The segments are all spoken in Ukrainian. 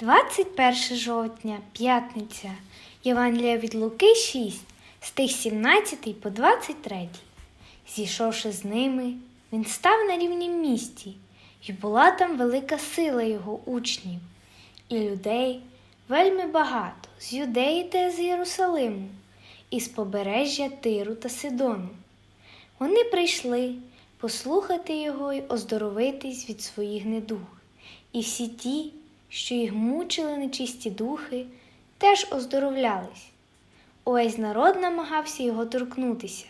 21 жовтня, п'ятниця. Євангелія від Луки 6, стих 17 по 23. Зійшовши з ними, він став на рівнім місті, і була там велика сила його учнів, і людей вельми багато з Юдеї та з Єрусалиму, і з побережжя Тиру та Сидону. Вони прийшли послухати його й оздоровитись від своїх недуг. І всі ті, що їх мучили нечисті духи, теж оздоровлялись. Увесь народ намагався його торкнутися,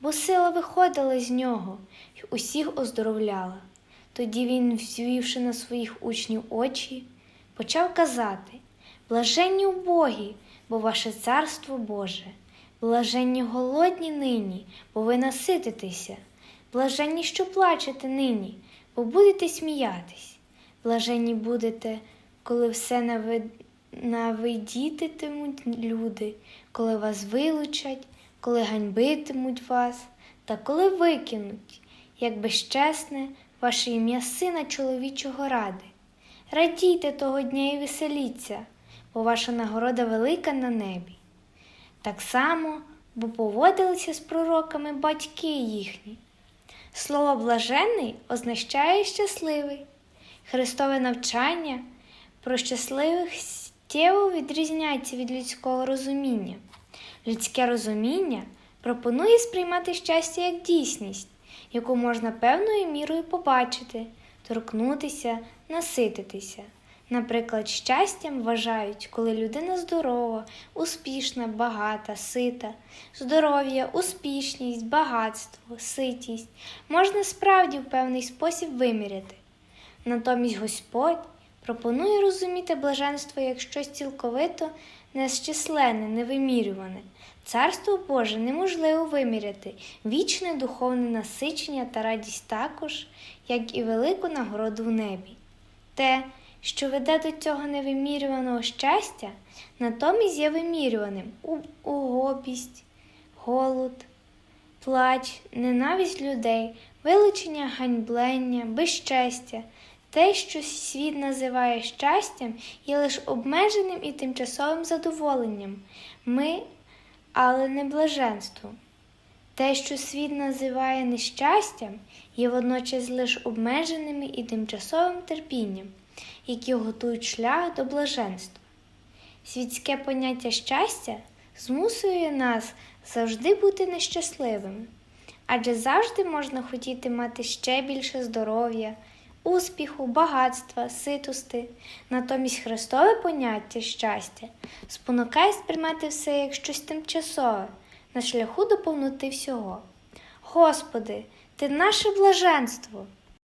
бо сила виходила з нього й усіх оздоровляла. Тоді він, взвівши на своїх учнів очі, почав казати Блаженні убогі, бо ваше царство Боже, блаженні голодні нині, бо ви насититеся, блаженні, що плачете нині, бо будете сміятись, блаженні будете, коли все навид... навидітимуть люди, коли вас вилучать, коли ганьбитимуть вас, та коли викинуть, як безчесне, ваше ім'я сина чоловічого ради. Радійте того дня і веселіться, бо ваша нагорода велика на небі. Так само, бо поводилися з пророками батьки їхні. Слово блаженний означає щасливий. Христове навчання про щасливих стєво відрізняється від людського розуміння. Людське розуміння пропонує сприймати щастя як дійсність, яку можна певною мірою побачити, торкнутися, насититися. Наприклад, щастям вважають, коли людина здорова, успішна, багата, сита, здоров'я, успішність, багатство, ситість можна справді в певний спосіб виміряти. Натомість Господь пропонує розуміти блаженство як щось цілковито нещисленне, невимірюване. Царство Боже неможливо виміряти, вічне духовне насичення та радість також, як і велику нагороду в небі. Те, що веде до цього невимірюваного щастя, натомість є вимірюваним угобість, голод, плач, ненависть людей, вилучення ганьблення, безчестя. Те, що світ називає щастям, є лише обмеженим і тимчасовим задоволенням, ми, але не блаженством. Те, що світ називає нещастям, є водночас лише обмеженими і тимчасовим терпінням, які готують шлях до блаженства. Світське поняття щастя змусує нас завжди бути нещасливими, адже завжди можна хотіти мати ще більше здоров'я, успіху, багатства, ситости. Натомість Христове поняття щастя спонукає сприймати все як щось тимчасове на шляху до повноти всього. Господи, Ти наше блаженство.